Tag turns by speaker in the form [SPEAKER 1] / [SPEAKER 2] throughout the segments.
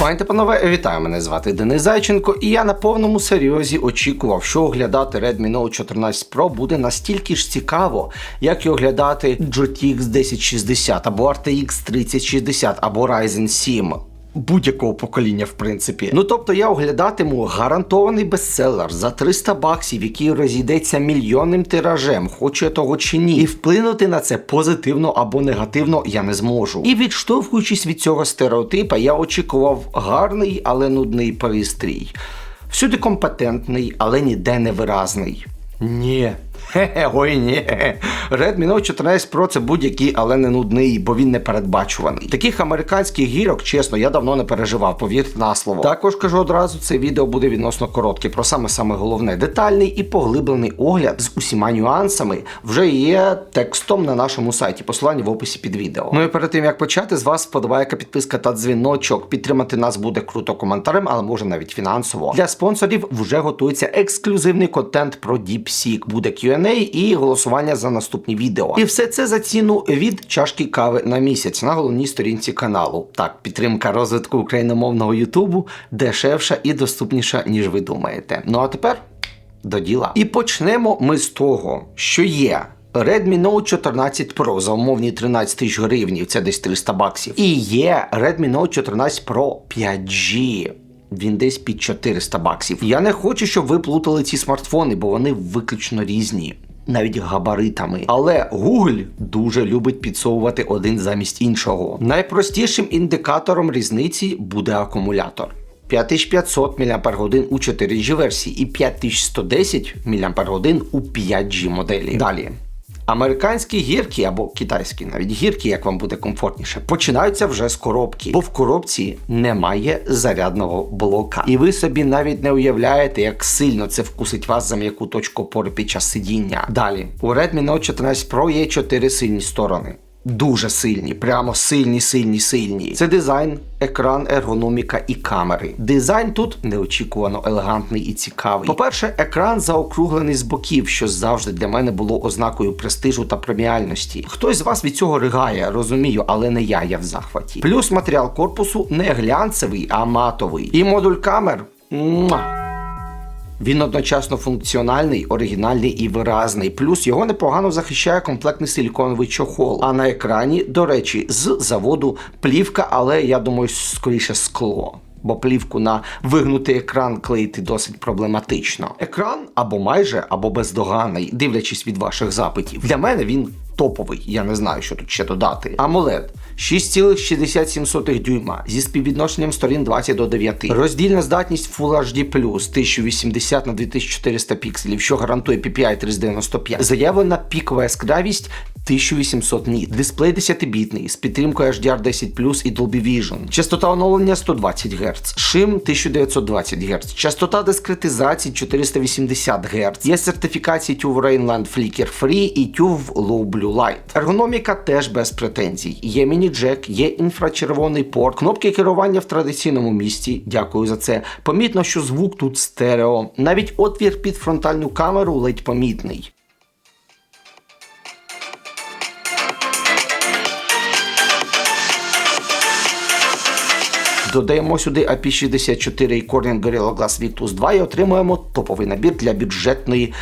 [SPEAKER 1] Пані панове, вітаю, мене звати Денис Зайченко, і я на повному серйозі очікував, що оглядати Redmi Note 14 Pro буде настільки ж цікаво, як і оглядати GTX 1060 або RTX 3060 або Ryzen 7. Будь-якого покоління, в принципі. Ну тобто я оглядатиму гарантований бестселер за 300 баксів, який розійдеться мільйонним тиражем, хочу я того чи ні. І вплинути на це позитивно або негативно я не зможу. І відштовхуючись від цього стереотипа, я очікував гарний, але нудний пристрій. Всюди компетентний, але ніде не виразний. Ні. Хе-хе, ой ні. Redmi Note 14 Pro це будь-який, але не нудний, бо він не передбачуваний. Таких американських гірок, чесно, я давно не переживав, повірте на слово. Також кажу одразу, це відео буде відносно коротке, про саме саме головне. Детальний і поглиблений огляд з усіма нюансами вже є текстом на нашому сайті. Посилання в описі під відео. Ну і перед тим як почати, з вас вподобайка, підписка та дзвіночок. Підтримати нас буде круто коментарем, але може навіть фінансово. Для спонсорів вже готується ексклюзивний контент про DeepSeek. Буде Q&A і голосування за наступні відео. І все це за ціну від чашки кави на місяць на головній сторінці каналу. Так, підтримка розвитку україномовного Ютубу дешевша і доступніша, ніж ви думаєте. Ну а тепер до діла. І почнемо ми з того, що є. Redmi Note 14 Pro за умовні 13 тисяч гривнів, це десь 300 баксів. І є Redmi Note 14 Pro 5G. Він десь під 400 баксів. Я не хочу, щоб ви плутали ці смартфони, бо вони виключно різні. Навіть габаритами. Але Google дуже любить підсовувати один замість іншого. Найпростішим індикатором різниці буде акумулятор. 5500 мАч у 4G версії і 5110 мАч у 5G моделі. Далі. Американські гірки або китайські навіть гірки, як вам буде комфортніше, починаються вже з коробки, бо в коробці немає зарядного блока. І ви собі навіть не уявляєте, як сильно це вкусить вас за м'яку точку опори під час сидіння. Далі у Redmi Note 14 Pro є чотири сильні сторони. Дуже сильні, прямо сильні, сильні, сильні. Це дизайн, екран, ергономіка і камери. Дизайн тут неочікувано елегантний і цікавий. По-перше, екран заокруглений з боків, що завжди для мене було ознакою престижу та преміальності. Хтось з вас від цього ригає, розумію, але не я, я в захваті. Плюс матеріал корпусу не глянцевий, а матовий. І модуль камер. Муа! Він одночасно функціональний, оригінальний і виразний. Плюс його непогано захищає комплектний силіконовий чохол. А на екрані, до речі, з заводу плівка, але я думаю, скоріше скло. Бо плівку на вигнутий екран клеїти досить проблематично. Екран або майже, або бездоганний, дивлячись від ваших запитів. Для мене він топовий. Я не знаю, що тут ще додати. AMOLED 6,67 дюйма зі співвідношенням сторін 20 до 9. Роздільна здатність Full HD+, 1080 на 2400 пікселів, що гарантує PPI 395. Заявлена пікова яскравість 1800 ніт. Дисплей 10-бітний з підтримкою HDR10 і Dolby Vision. Частота оновлення 120 Гц, шим 1920 Гц, частота дискретизації 480 Гц. Є сертифікації TÜV Rheinland Flicker Free і TÜV Low Blue Light. Ергономіка теж без претензій. Є міні-джек, є інфрачервоний порт, кнопки керування в традиційному місці. Дякую за це. Помітно, що звук тут стерео. Навіть отвір під фронтальну камеру ледь помітний. Додаємо сюди AP64 і Corning Gorilla Glass Victus 2 і отримуємо топовий набір для бюджетної.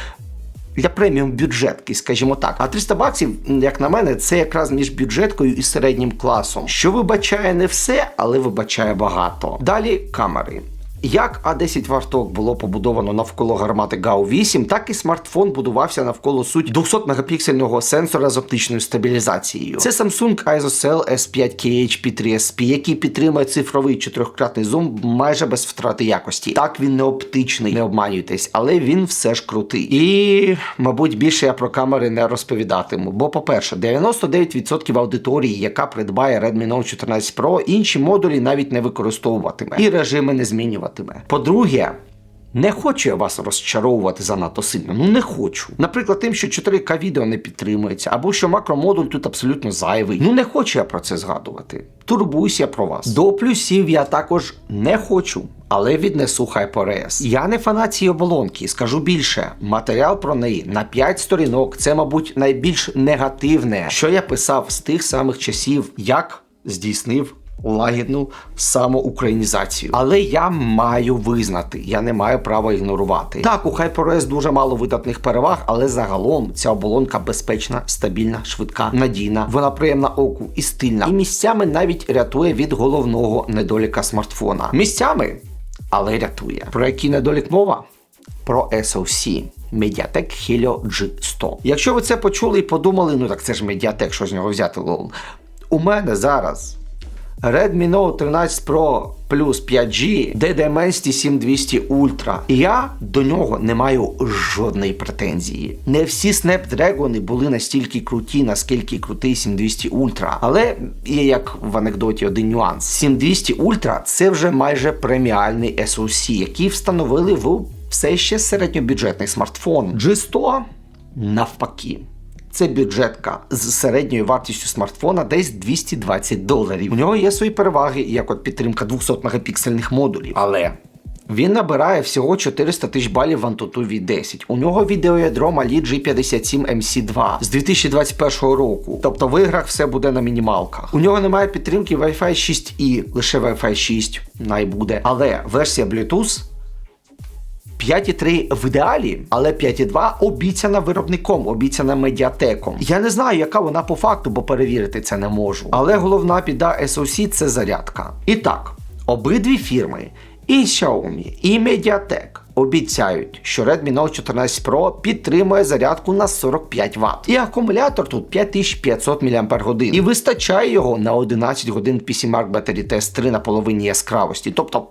[SPEAKER 1] Для преміум бюджетки, скажімо так. А 300 баксів, як на мене, це якраз між бюджеткою і середнім класом, що вибачає не все, але вибачає багато. Далі камери. Як А10 варток було побудовано навколо гармати GAU-8, так і смартфон будувався навколо суть 200 мегапіксельного сенсора з оптичною стабілізацією. Це Samsung ISOCELL S5KH P3SP, який підтримує цифровий чотирьохкратний зум майже без втрати якості. Так він не оптичний, не обманюйтесь, але він все ж крутий. І, мабуть, більше я про камери не розповідатиму. Бо, по-перше, 99% аудиторії, яка придбає Redmi Note 14 Pro, інші модулі навіть не використовуватиме і режими не змінюватиме. По-друге, Не хочу я вас розчаровувати занадто сильно. Ну не хочу. Наприклад, тим, що 4К відео не підтримується, або що макромодуль тут абсолютно зайвий. Ну не хочу я про це згадувати. Турбуюся про вас. До плюсів я також не хочу. Але віднесу HyperOS. Я не фанат цієї оболонки, скажу більше. Матеріал про неї на 5 сторінок це, мабуть, найбільш негативне, що я писав з тих самих часів, як здійснив лагідну самоукраїнізацію. Але я маю визнати, я не маю права ігнорувати. Так, у HyperOS дуже мало видатних переваг, але загалом ця оболонка безпечна, стабільна, швидка, надійна, вона приємна оку і стильна. І місцями навіть рятує від головного недоліка смартфона. Місцями, але рятує. Про який недолік мова? Про SoC. Mediatek Helio G100. Якщо ви це почули і подумали, ну так це ж Mediatek, що з нього взяти. У мене зараз Redmi Note 13 Pro плюс 5G DDMS 7200 Ultra. І я до нього не маю жодної претензії. Не всі Snapdragon були настільки круті, наскільки крутий 7200 Ultra. Але є як в анекдоті один нюанс. 7200 Ultra це вже майже преміальний SoC, який встановили в все ще середньобюджетний смартфон. G100 навпаки. Це бюджетка з середньою вартістю смартфона десь 220 доларів. У нього є свої переваги, як от підтримка 200 мегапіксельних модулів. Але він набирає всього 400 тисяч балів в Antutu V10. У нього відеоядро Mali G57 MC2 з 2021 року. Тобто в іграх все буде на мінімалках. У нього немає підтримки Wi-Fi 6E, лише Wi-Fi 6 найбуде. Але версія Bluetooth 5,3 в ідеалі, але 5,2 обіцяна виробником, обіцяна медіатеком. Я не знаю, яка вона по факту, бо перевірити це не можу. Але головна біда SoC – це зарядка. І так, обидві фірми, і Xiaomi, і Mediatek обіцяють, що Redmi Note 14 Pro підтримує зарядку на 45 Вт. І акумулятор тут 5500 мАч. І вистачає його на 11 годин PCMark Battery Test 3 на половині яскравості. Тобто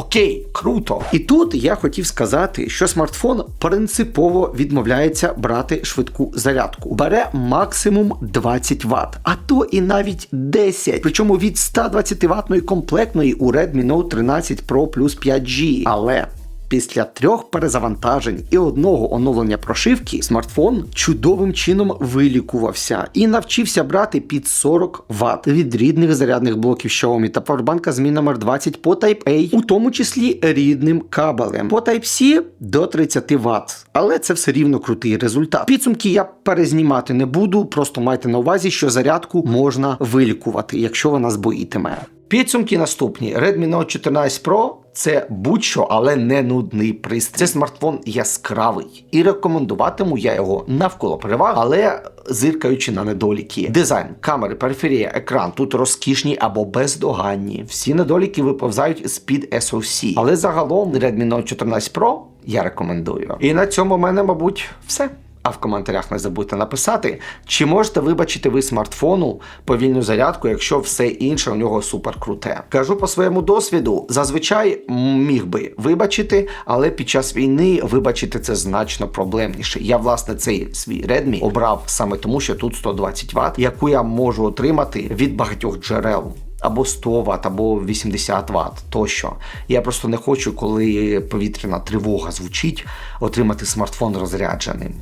[SPEAKER 1] Окей, круто. І тут я хотів сказати, що смартфон принципово відмовляється брати швидку зарядку. Бере максимум 20 Вт, а то і навіть 10. Причому від 120 ватної комплектної у Redmi Note 13 Pro Plus 5G. Але Після трьох перезавантажень і одного оновлення прошивки смартфон чудовим чином вилікувався і навчився брати під 40 Вт від рідних зарядних блоків Xiaomi та павербанка з номер 20 по Type-A, у тому числі рідним кабелем. По Type-C до 30 Вт, але це все рівно крутий результат. Підсумки я перезнімати не буду, просто майте на увазі, що зарядку можна вилікувати, якщо вона збоїтиме. Підсумки наступні: Redmi Note 14 Pro це будь-що, але не нудний пристрій. Це смартфон яскравий, і рекомендуватиму я його навколо переваг, але зиркаючи на недоліки. Дизайн, камери, периферія, екран тут розкішні або бездоганні. Всі недоліки виповзають з під SoC. Але загалом Redmi Note 14 Pro я рекомендую. І на цьому в мене, мабуть, все. А в коментарях не забудьте написати, чи можете вибачити ви смартфону повільну зарядку, якщо все інше у нього супер круте. Кажу по своєму досвіду, зазвичай міг би вибачити, але під час війни вибачити це значно проблемніше. Я, власне, цей свій Redmi обрав саме тому, що тут 120 Вт, яку я можу отримати від багатьох джерел. Або 100 Вт, або 80 Вт тощо. Я просто не хочу, коли повітряна тривога звучить, отримати смартфон розрядженим.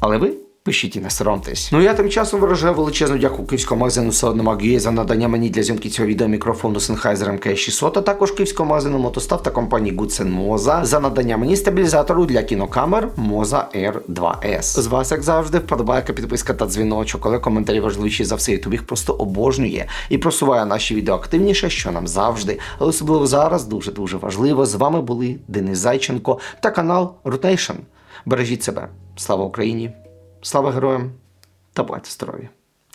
[SPEAKER 1] Але ви пишіть і не соромтесь. Ну я тим часом виражаю величезну дяку київському магазину Селодномагія за надання мені для зйомки цього відео мікрофону Sennheiser MK600, а також київському магазину Мотостав та компанії Goodsen Moza за надання мені стабілізатору для кінокамер Moza R2S. З вас, як завжди, вподобайка, підписка та дзвіночок, але коментарі важливіші за все. Ютуб їх просто обожнює і просуває наші відео активніше, що нам завжди. Але особливо зараз дуже дуже важливо. З вами були Денис Зайченко та канал Rotation. Бережіть себе. Слава Україні! Слава героям та бувайте здорові!